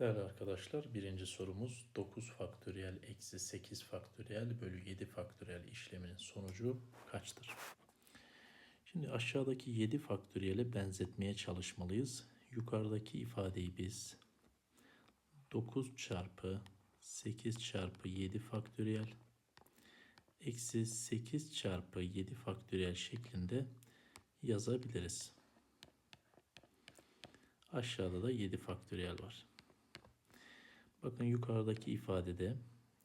Değerli arkadaşlar birinci sorumuz 9 faktöriyel eksi 8 faktöriyel bölü 7 faktöriyel işleminin sonucu kaçtır? Şimdi aşağıdaki 7 faktöriyele benzetmeye çalışmalıyız. Yukarıdaki ifadeyi biz 9 çarpı 8 çarpı 7 faktöriyel eksi 8 çarpı 7 faktöriyel şeklinde yazabiliriz. Aşağıda da 7 faktöriyel var. Bakın yukarıdaki ifadede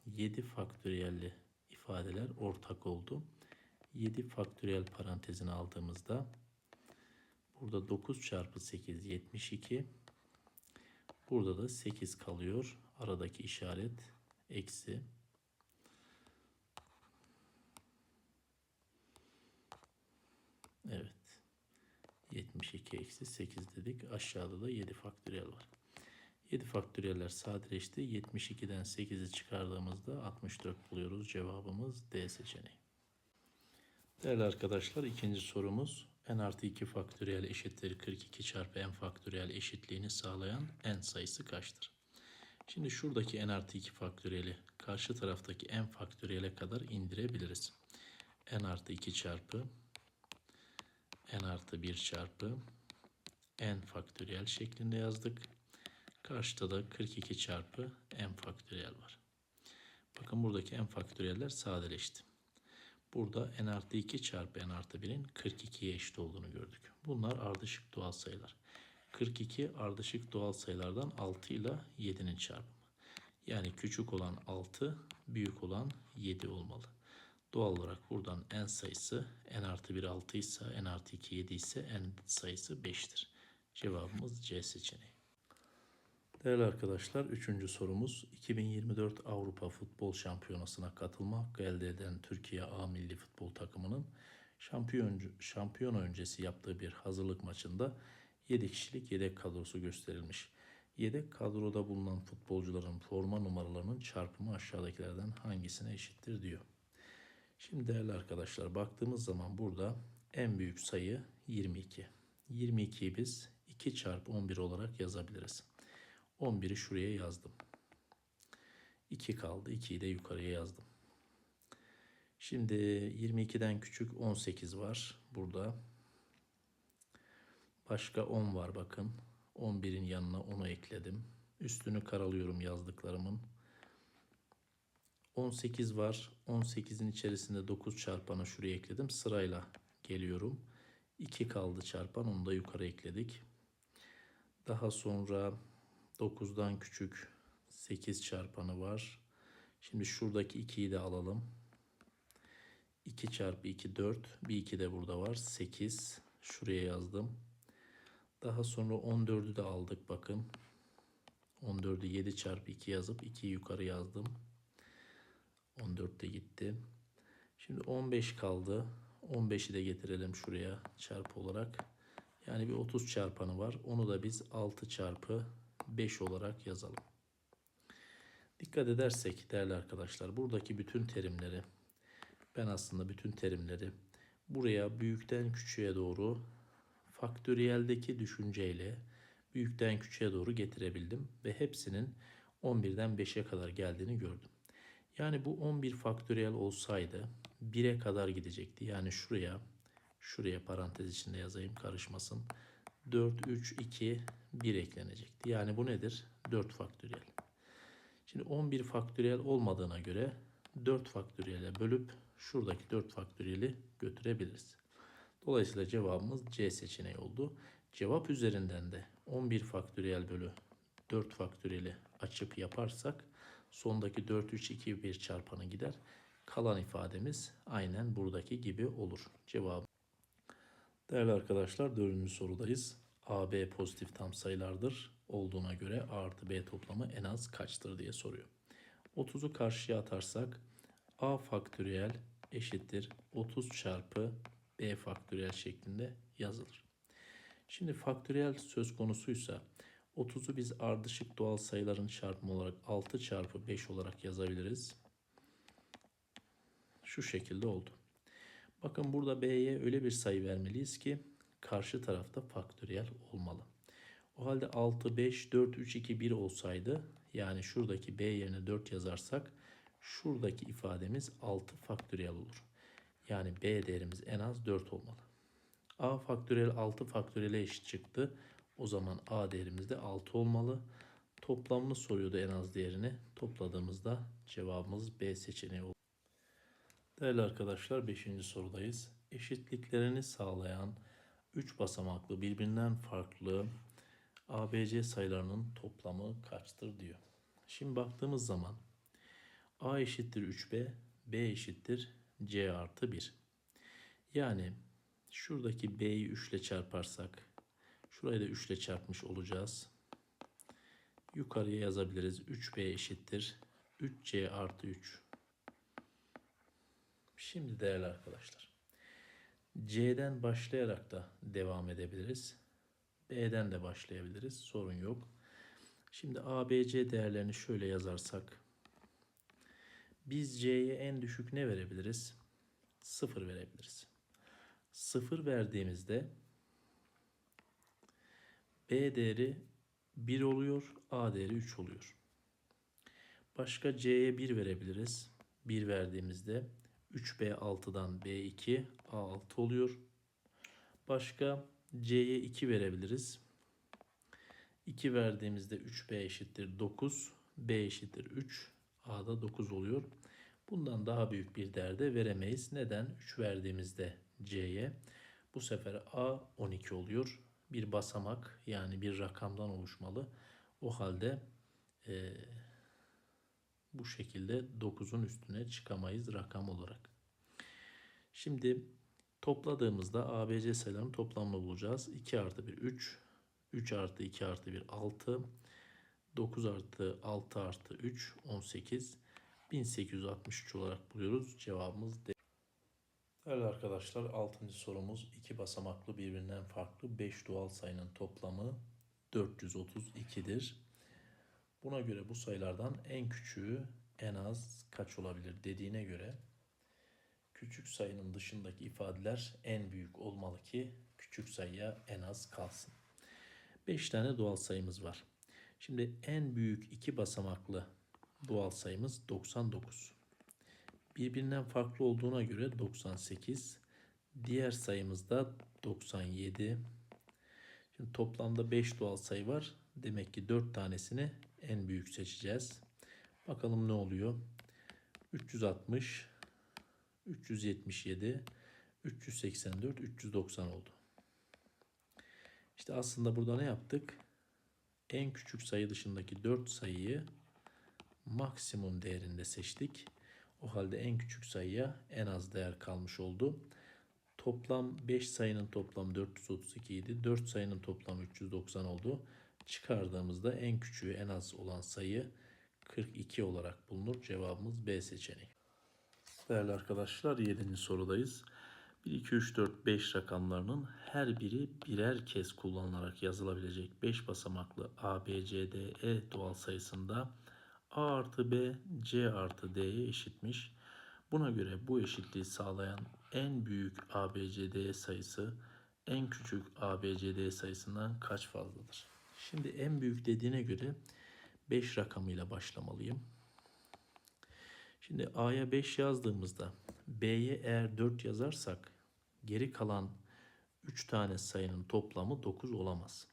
7 faktöriyelli ifadeler ortak oldu. 7 faktöriyel parantezine aldığımızda burada 9 çarpı 8 72 burada da 8 kalıyor. Aradaki işaret eksi. Evet. 72 eksi 8 dedik. Aşağıda da 7 faktöriyel var. 7 faktöriyeller sadeleşti. 72'den 8'i çıkardığımızda 64 buluyoruz. Cevabımız D seçeneği. Değerli arkadaşlar ikinci sorumuz n artı 2 faktöriyel eşittir 42 çarpı n faktöriyel eşitliğini sağlayan n sayısı kaçtır? Şimdi şuradaki n artı 2 faktöriyeli karşı taraftaki n faktöriyele kadar indirebiliriz. n artı 2 çarpı n artı 1 çarpı n faktöriyel şeklinde yazdık. Karşıda da 42 çarpı n faktöriyel var. Bakın buradaki n faktöriyeller sadeleşti. Burada n artı 2 çarpı n artı 1'in 42'ye eşit olduğunu gördük. Bunlar ardışık doğal sayılar. 42 ardışık doğal sayılardan 6 ile 7'nin çarpımı. Yani küçük olan 6, büyük olan 7 olmalı. Doğal olarak buradan n sayısı n artı 1 6 ise n artı 2 7 ise n sayısı 5'tir. Cevabımız C seçeneği. Değerli arkadaşlar, üçüncü sorumuz 2024 Avrupa Futbol Şampiyonası'na katılma hakkı elde eden Türkiye A milli futbol takımının şampiyon, şampiyon öncesi yaptığı bir hazırlık maçında 7 kişilik yedek kadrosu gösterilmiş. Yedek kadroda bulunan futbolcuların forma numaralarının çarpımı aşağıdakilerden hangisine eşittir diyor. Şimdi değerli arkadaşlar baktığımız zaman burada en büyük sayı 22. 22'yi biz 2 çarpı 11 olarak yazabiliriz. 11'i şuraya yazdım. 2 kaldı. 2'yi de yukarıya yazdım. Şimdi 22'den küçük 18 var burada. Başka 10 var bakın. 11'in yanına 10'u ekledim. Üstünü karalıyorum yazdıklarımın. 18 var. 18'in içerisinde 9 çarpanı şuraya ekledim. Sırayla geliyorum. 2 kaldı çarpan. Onu da yukarı ekledik. Daha sonra 9'dan küçük 8 çarpanı var. Şimdi şuradaki 2'yi de alalım. 2 çarpı 2 4. Bir 2 de burada var. 8. Şuraya yazdım. Daha sonra 14'ü de aldık bakın. 14'ü 7 çarpı 2 yazıp 2'yi yukarı yazdım. 14 de gitti. Şimdi 15 kaldı. 15'i de getirelim şuraya çarpı olarak. Yani bir 30 çarpanı var. Onu da biz 6 çarpı 5 olarak yazalım. Dikkat edersek değerli arkadaşlar buradaki bütün terimleri ben aslında bütün terimleri buraya büyükten küçüğe doğru faktöriyeldeki düşünceyle büyükten küçüğe doğru getirebildim ve hepsinin 11'den 5'e kadar geldiğini gördüm. Yani bu 11 faktöriyel olsaydı 1'e kadar gidecekti. Yani şuraya şuraya parantez içinde yazayım karışmasın. 4, 3, 2, 1 eklenecekti. Yani bu nedir? 4 faktöriyel. Şimdi 11 faktöriyel olmadığına göre 4 faktöriyele bölüp şuradaki 4 faktöriyeli götürebiliriz. Dolayısıyla cevabımız C seçeneği oldu. Cevap üzerinden de 11 faktöriyel bölü 4 faktöriyeli açıp yaparsak sondaki 4, 3, 2, 1 çarpanı gider. Kalan ifademiz aynen buradaki gibi olur. Cevabı Değerli arkadaşlar dördüncü sorudayız. A, B pozitif tam sayılardır olduğuna göre A artı B toplamı en az kaçtır diye soruyor. 30'u karşıya atarsak A faktöriyel eşittir 30 çarpı B faktöriyel şeklinde yazılır. Şimdi faktöriyel söz konusuysa 30'u biz ardışık doğal sayıların çarpımı olarak 6 çarpı 5 olarak yazabiliriz. Şu şekilde oldu. Bakın burada B'ye öyle bir sayı vermeliyiz ki karşı tarafta faktöriyel olmalı. O halde 6, 5, 4, 3, 2, 1 olsaydı yani şuradaki b yerine 4 yazarsak şuradaki ifademiz 6 faktöriyel olur. Yani b değerimiz en az 4 olmalı. a faktöriyel 6 faktöriyele eşit çıktı. O zaman a değerimiz de 6 olmalı. Toplamını soruyordu en az değerini. Topladığımızda cevabımız B seçeneği oldu. Değerli arkadaşlar 5. sorudayız. Eşitliklerini sağlayan 3 basamaklı birbirinden farklı ABC sayılarının toplamı kaçtır diyor. Şimdi baktığımız zaman A eşittir 3B, B eşittir C artı 1. Yani şuradaki B'yi 3 ile çarparsak şurayı da 3 ile çarpmış olacağız. Yukarıya yazabiliriz. 3B eşittir. 3C artı 3. Şimdi değerli arkadaşlar. C'den başlayarak da devam edebiliriz. B'den de başlayabiliriz. Sorun yok. Şimdi A, B, C değerlerini şöyle yazarsak. Biz C'ye en düşük ne verebiliriz? 0 verebiliriz. 0 verdiğimizde B değeri 1 oluyor. A değeri 3 oluyor. Başka C'ye 1 verebiliriz. 1 verdiğimizde 3B6'dan B2 A6 oluyor. Başka C'ye 2 verebiliriz. 2 verdiğimizde 3B eşittir 9. B eşittir 3. A'da 9 oluyor. Bundan daha büyük bir değerde veremeyiz. Neden? 3 verdiğimizde C'ye bu sefer A 12 oluyor. Bir basamak yani bir rakamdan oluşmalı. O halde e, bu şekilde 9'un üstüne çıkamayız rakam olarak. Şimdi topladığımızda ABC sayılarının toplamını bulacağız. 2 artı 1 3. 3 artı 2 artı 1 6. 9 artı 6 artı 3 18. 1863 olarak buluyoruz. Cevabımız D. Değerli arkadaşlar 6. sorumuz iki basamaklı birbirinden farklı 5 doğal sayının toplamı 432'dir. Buna göre bu sayılardan en küçüğü en az kaç olabilir dediğine göre küçük sayının dışındaki ifadeler en büyük olmalı ki küçük sayıya en az kalsın. 5 tane doğal sayımız var. Şimdi en büyük iki basamaklı doğal sayımız 99. Birbirinden farklı olduğuna göre 98. Diğer sayımız da 97. Şimdi toplamda 5 doğal sayı var. Demek ki 4 tanesini en büyük seçeceğiz. Bakalım ne oluyor? 360, 377, 384, 390 oldu. İşte aslında burada ne yaptık? En küçük sayı dışındaki 4 sayıyı maksimum değerinde seçtik. O halde en küçük sayıya en az değer kalmış oldu. Toplam 5 sayının toplamı 432 idi. 4 sayının toplamı 390 oldu. Çıkardığımızda en küçüğü en az olan sayı 42 olarak bulunur. Cevabımız B seçeneği. Değerli arkadaşlar 7. sorudayız. 1, 2, 3, 4, 5 rakamlarının her biri birer kez kullanılarak yazılabilecek 5 basamaklı A, B, C, D, E doğal sayısında A artı B, C artı D'ye eşitmiş. Buna göre bu eşitliği sağlayan en büyük ABCD sayısı en küçük ABCD sayısından kaç fazladır? Şimdi en büyük dediğine göre 5 rakamıyla başlamalıyım. Şimdi A'ya 5 yazdığımızda B'ye eğer 4 yazarsak geri kalan 3 tane sayının toplamı 9 olamaz.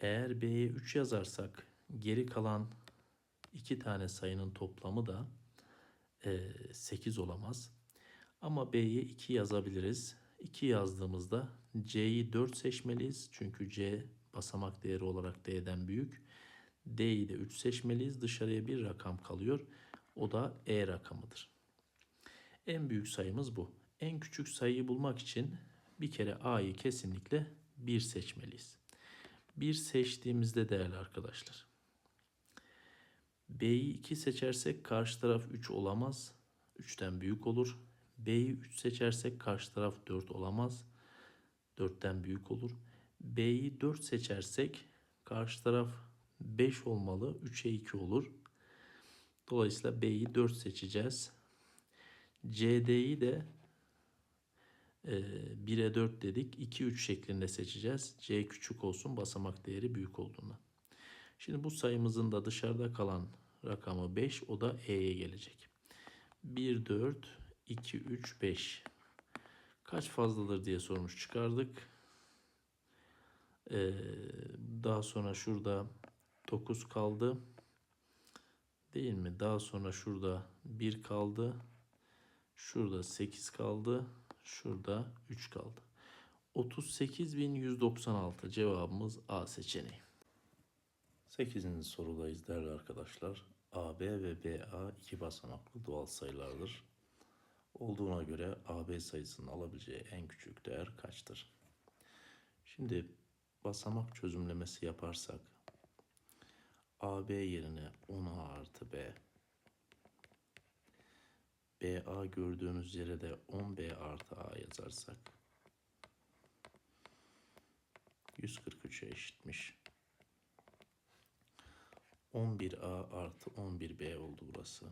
Eğer B'ye 3 yazarsak geri kalan 2 tane sayının toplamı da 8 olamaz. Ama B'ye 2 yazabiliriz. 2 yazdığımızda C'yi 4 seçmeliyiz. Çünkü C basamak değeri olarak D'den büyük. D'yi de 3 seçmeliyiz. Dışarıya bir rakam kalıyor. O da E rakamıdır. En büyük sayımız bu. En küçük sayıyı bulmak için bir kere A'yı kesinlikle 1 seçmeliyiz. 1 seçtiğimizde değerli arkadaşlar. B'yi 2 seçersek karşı taraf 3 olamaz. 3'ten büyük olur. B'yi 3 seçersek karşı taraf 4 olamaz. 4'ten büyük olur. B'yi 4 seçersek karşı taraf 5 olmalı. 3'e 2 olur. Dolayısıyla B'yi 4 seçeceğiz. CD'yi de Ee, 1'e 4 dedik. 2 3 şeklinde seçeceğiz. C küçük olsun basamak değeri büyük olduğundan. Şimdi bu sayımızın da dışarıda kalan rakamı 5. O da E'ye gelecek. 1 4 2 3 5. Kaç fazladır diye sormuş çıkardık. Ee, daha sonra şurada 9 kaldı. Değil mi? Daha sonra şurada 1 kaldı. Şurada 8 kaldı. Şurada 3 kaldı. 38.196 cevabımız A seçeneği. 8. sorudayız değerli arkadaşlar. AB ve BA iki basamaklı doğal sayılardır. Olduğuna göre AB sayısının alabileceği en küçük değer kaçtır? Şimdi basamak çözümlemesi yaparsak AB yerine 10A artı B BA gördüğümüz yere de 10B artı A yazarsak 143'e eşitmiş. 11A artı 11B oldu burası.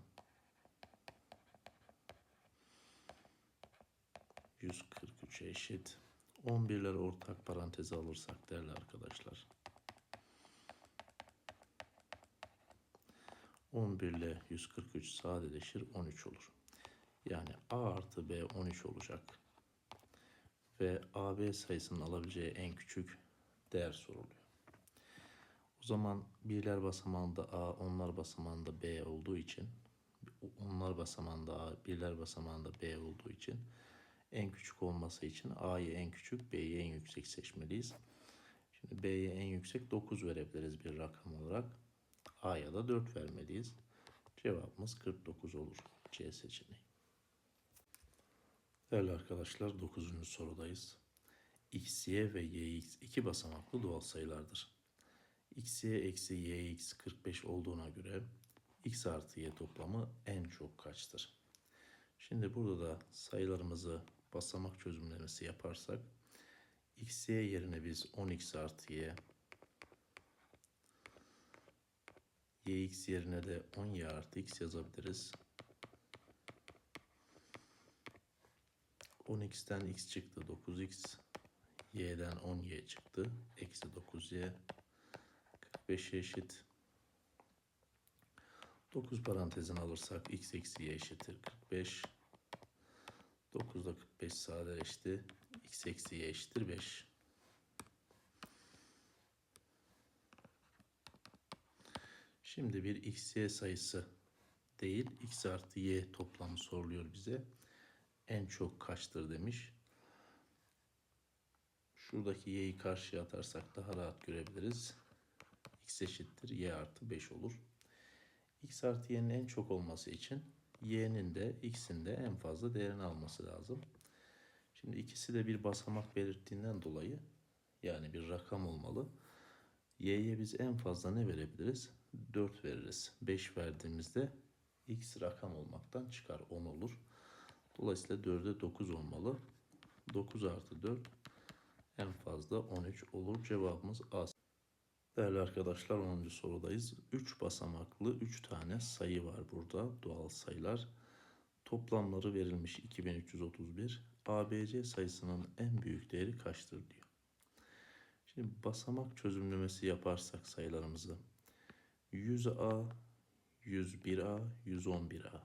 143'e eşit. 11'leri ortak paranteze alırsak değerli arkadaşlar. 11 ile 143 sadeleşir 13 olur. Yani A artı B 13 olacak. Ve AB sayısının alabileceği en küçük değer soruluyor. O zaman birler basamağında A, onlar basamağında B olduğu için onlar basamağında A, birler basamağında B olduğu için en küçük olması için A'yı en küçük, B'yi en yüksek seçmeliyiz. Şimdi B'ye en yüksek 9 verebiliriz bir rakam olarak. A'ya da 4 vermeliyiz. Cevabımız 49 olur. C seçeneği. Değerli arkadaşlar 9. sorudayız. X, Y ve YX iki basamaklı doğal sayılardır. X, Y eksi YX 45 olduğuna göre X artı Y toplamı en çok kaçtır? Şimdi burada da sayılarımızı basamak çözümlemesi yaparsak X, Y yerine biz 10X artı Y YX yerine de 10Y artı X yazabiliriz. 10x'ten x çıktı 9x y'den 10y çıktı eksi 9y 45 eşit 9 parantezini alırsak x eksi y eşittir 45 9 da 45 sadeleşti x eksi y eşittir 5 Şimdi bir x y sayısı değil x artı y toplamı soruluyor bize en çok kaçtır demiş. Şuradaki y'yi karşıya atarsak daha rahat görebiliriz. x eşittir y artı 5 olur. x artı y'nin en çok olması için y'nin de x'in de en fazla değerini alması lazım. Şimdi ikisi de bir basamak belirttiğinden dolayı yani bir rakam olmalı. y'ye biz en fazla ne verebiliriz? 4 veririz. 5 verdiğimizde x rakam olmaktan çıkar 10 olur. Dolayısıyla 4'e 9 olmalı. 9 artı 4 en fazla 13 olur. Cevabımız A. Değerli arkadaşlar 10. sorudayız. 3 basamaklı 3 tane sayı var burada. Doğal sayılar. Toplamları verilmiş 2331. ABC sayısının en büyük değeri kaçtır diyor. Şimdi basamak çözümlemesi yaparsak sayılarımızı 100A, 101A, 111A.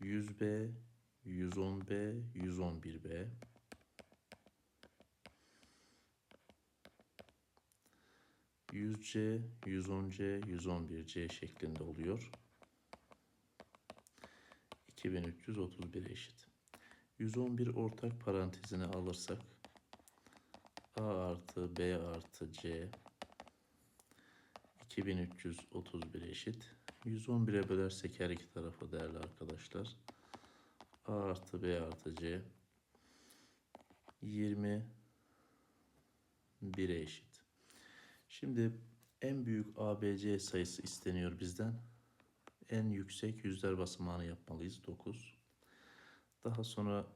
100B, 110B, 111B. Yüz C, 110C, 111C şeklinde oluyor. 2331 eşit. 111 ortak parantezine alırsak A artı B artı C 2331 eşit. 111'e bölersek her iki tarafı değerli arkadaşlar. A artı B artı C 21'e eşit. Şimdi en büyük ABC sayısı isteniyor bizden. En yüksek yüzler basamağını yapmalıyız. 9. Daha sonra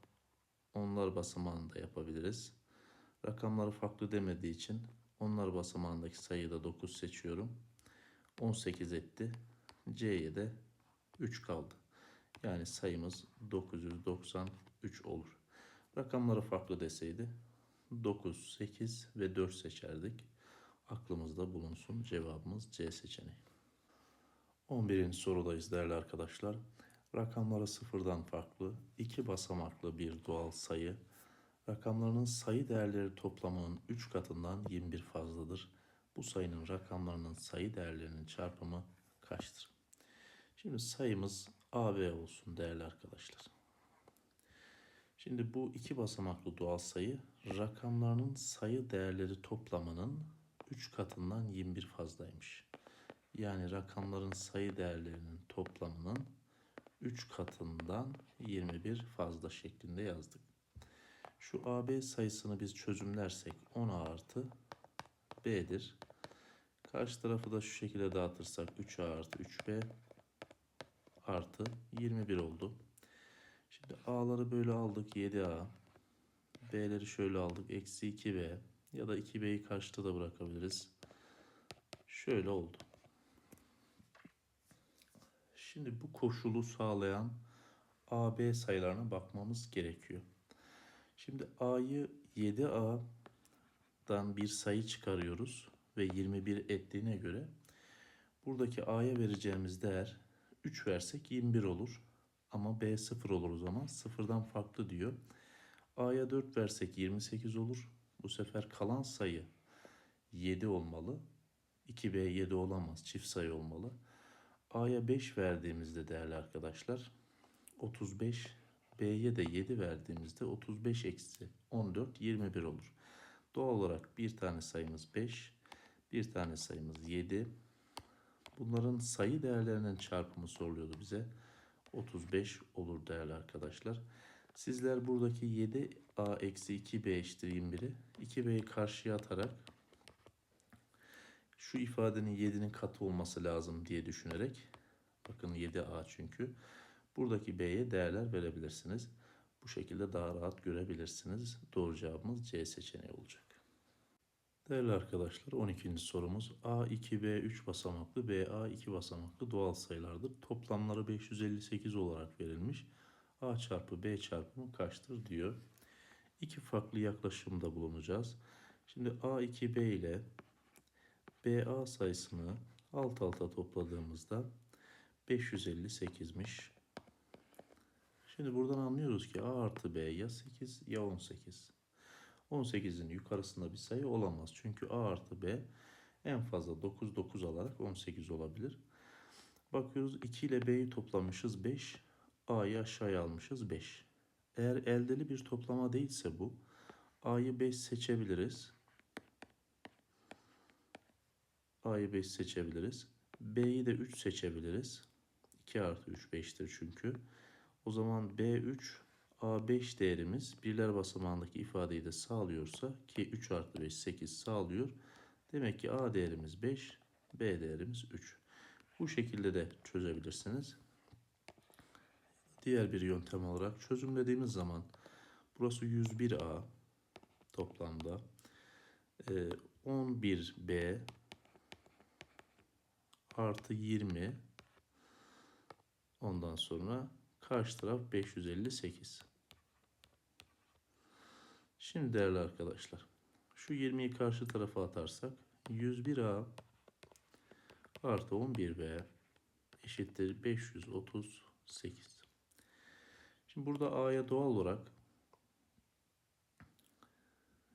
onlar basamağını da yapabiliriz. Rakamları farklı demediği için onlar basamağındaki sayıyı da 9 seçiyorum. 18 etti. C'ye de 3 kaldı. Yani sayımız 993 olur. Rakamları farklı deseydi 9, 8 ve 4 seçerdik. Aklımızda bulunsun. Cevabımız C seçeneği. 11. sorudayız değerli arkadaşlar. Rakamları sıfırdan farklı, iki basamaklı bir doğal sayı, rakamlarının sayı değerleri toplamının 3 katından 21 fazladır. Bu sayının rakamlarının sayı değerlerinin çarpımı kaçtır? Şimdi sayımız AB olsun değerli arkadaşlar. Şimdi bu iki basamaklı doğal sayı rakamlarının sayı değerleri toplamının 3 katından 21 fazlaymış. Yani rakamların sayı değerlerinin toplamının 3 katından 21 fazla şeklinde yazdık. Şu AB sayısını biz çözümlersek 10 artı B'dir. Karşı tarafı da şu şekilde dağıtırsak 3A artı 3B artı 21 oldu. Şimdi A'ları böyle aldık 7A. B'leri şöyle aldık eksi 2B ya da 2B'yi karşıda da bırakabiliriz. Şöyle oldu. Şimdi bu koşulu sağlayan AB sayılarına bakmamız gerekiyor. Şimdi A'yı 7A'dan bir sayı çıkarıyoruz ve 21 ettiğine göre buradaki A'ya vereceğimiz değer 3 versek 21 olur. Ama B 0 olur o zaman. Sıfırdan farklı diyor. A'ya 4 versek 28 olur. Bu sefer kalan sayı 7 olmalı. 2B 7 olamaz. Çift sayı olmalı. A'ya 5 verdiğimizde değerli arkadaşlar 35 B'ye de 7 verdiğimizde 35 eksi 14 21 olur. Doğal olarak bir tane sayımız 5 bir tane sayımız 7 bunların sayı değerlerinin çarpımı soruluyordu bize 35 olur değerli arkadaşlar. Sizler buradaki 7A eksi 2B eşittir 21'i 2B'yi karşıya atarak şu ifadenin 7'nin katı olması lazım diye düşünerek bakın 7A çünkü buradaki B'ye değerler verebilirsiniz. Bu şekilde daha rahat görebilirsiniz. Doğru cevabımız C seçeneği olacak. Değerli arkadaşlar 12. sorumuz A 2B 3 basamaklı BA 2 basamaklı doğal sayılardır. Toplamları 558 olarak verilmiş. A çarpı B çarpımı kaçtır diyor. İki farklı yaklaşımda bulunacağız. Şimdi A2B ile BA sayısını alt alta topladığımızda 558'miş. Şimdi buradan anlıyoruz ki A artı B ya 8 ya 18. 18'in yukarısında bir sayı olamaz. Çünkü A artı B en fazla 9 9 alarak 18 olabilir. Bakıyoruz 2 ile B'yi toplamışız 5. A'yı aşağıya almışız 5. Eğer eldeli bir toplama değilse bu A'yı 5 seçebiliriz. A'yı 5 seçebiliriz. B'yi de 3 seçebiliriz. 2 artı 3 5'tir çünkü. O zaman B3 A5 değerimiz birler basamağındaki ifadeyi de sağlıyorsa ki 3 artı 5 8 sağlıyor. Demek ki A değerimiz 5, B değerimiz 3. Bu şekilde de çözebilirsiniz. Diğer bir yöntem olarak çözümlediğimiz zaman burası 101A toplamda 11B artı 20 ondan sonra karşı taraf 558. Şimdi değerli arkadaşlar şu 20'yi karşı tarafa atarsak 101A artı 11B eşittir 538. Şimdi burada A'ya doğal olarak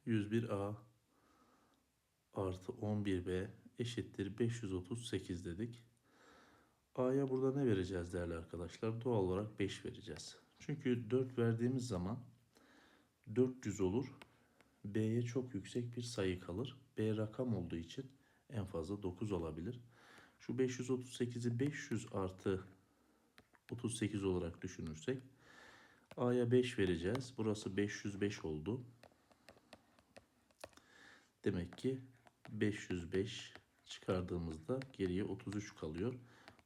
101A artı 11B eşittir 538 dedik. A'ya burada ne vereceğiz değerli arkadaşlar? Doğal olarak 5 vereceğiz. Çünkü 4 verdiğimiz zaman 400 olur. B'ye çok yüksek bir sayı kalır. B rakam olduğu için en fazla 9 olabilir. Şu 538'i 500 artı 38 olarak düşünürsek A'ya 5 vereceğiz. Burası 505 oldu. Demek ki 505 çıkardığımızda geriye 33 kalıyor.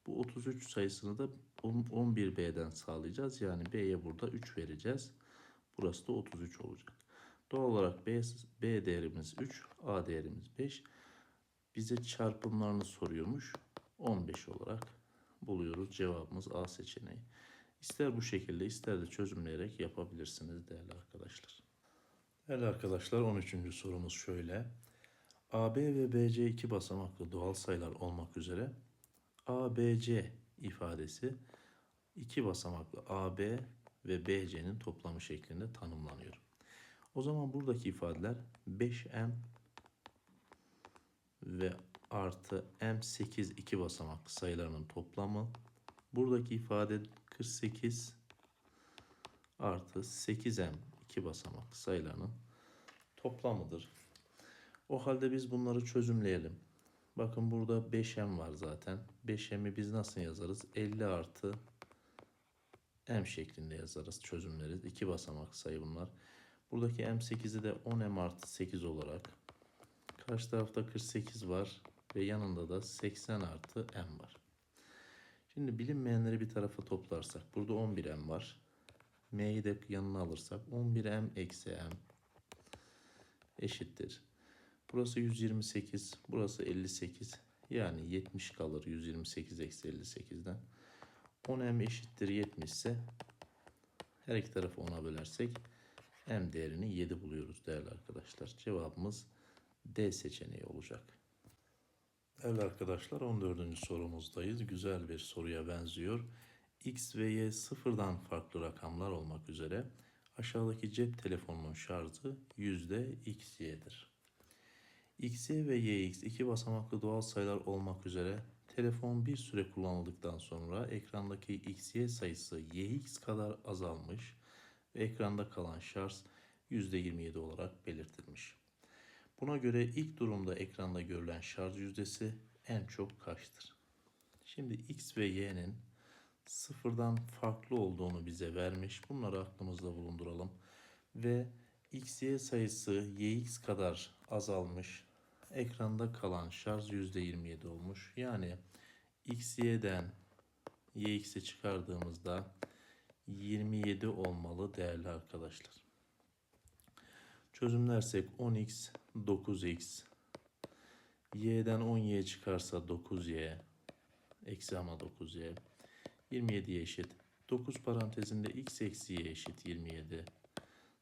Bu 33 sayısını da 11B'den sağlayacağız. Yani B'ye burada 3 vereceğiz. Burası da 33 olacak. Doğal olarak B, B değerimiz 3, A değerimiz 5. Bize çarpımlarını soruyormuş. 15 olarak buluyoruz. Cevabımız A seçeneği. İster bu şekilde ister de çözümleyerek yapabilirsiniz değerli arkadaşlar. Değerli arkadaşlar 13. sorumuz şöyle. AB ve BC iki basamaklı doğal sayılar olmak üzere ABC ifadesi iki basamaklı AB ve BC'nin toplamı şeklinde tanımlanıyor. O zaman buradaki ifadeler 5M ve artı M8 iki basamaklı sayılarının toplamı. Buradaki ifade 48 artı 8M iki basamaklı sayılarının toplamıdır. O halde biz bunları çözümleyelim. Bakın burada 5M var zaten. 5M'i biz nasıl yazarız? 50 artı M şeklinde yazarız, çözümleriz. İki basamak sayı bunlar. Buradaki M8'i de 10M artı 8 olarak. Karşı tarafta 48 var ve yanında da 80 artı M var. Şimdi bilinmeyenleri bir tarafa toplarsak burada 11M var. M'yi de yanına alırsak 11M eksi M eşittir. Burası 128, burası 58. Yani 70 kalır 128 eksi 58'den. 10m eşittir 70 ise her iki tarafı 10'a bölersek m değerini 7 buluyoruz değerli arkadaşlar. Cevabımız D seçeneği olacak. Evet arkadaşlar 14. sorumuzdayız. Güzel bir soruya benziyor. X ve Y sıfırdan farklı rakamlar olmak üzere aşağıdaki cep telefonunun şarjı %xy'dir. XY ve YX iki basamaklı doğal sayılar olmak üzere telefon bir süre kullanıldıktan sonra ekrandaki XY sayısı YX kadar azalmış ve ekranda kalan şarj %27 olarak belirtilmiş. Buna göre ilk durumda ekranda görülen şarj yüzdesi en çok kaçtır? Şimdi X ve Y'nin sıfırdan farklı olduğunu bize vermiş. Bunları aklımızda bulunduralım. Ve XY sayısı YX kadar azalmış. Ekranda kalan şarj %27 olmuş. Yani XY'den YX'i çıkardığımızda 27 olmalı değerli arkadaşlar. Çözümlersek 10x 9x y'den 10y çıkarsa 9y eksi ama 9y 27'ye eşit. 9 parantezinde x eksi y eşit 27.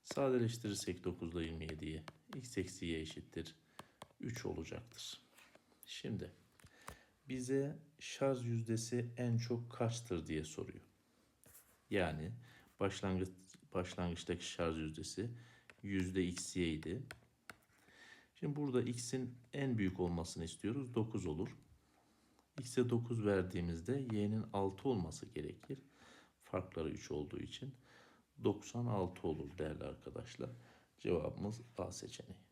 Sadeleştirirsek 9 ile 27'yi x eksi y eşittir 3 olacaktır. Şimdi bize şarj yüzdesi en çok kaçtır diye soruyor. Yani başlangıç başlangıçtaki şarj yüzdesi yüzde xy idi. Şimdi burada x'in en büyük olmasını istiyoruz. 9 olur. x'e 9 verdiğimizde y'nin 6 olması gerekir. Farkları 3 olduğu için 96 olur değerli arkadaşlar. Cevabımız A seçeneği.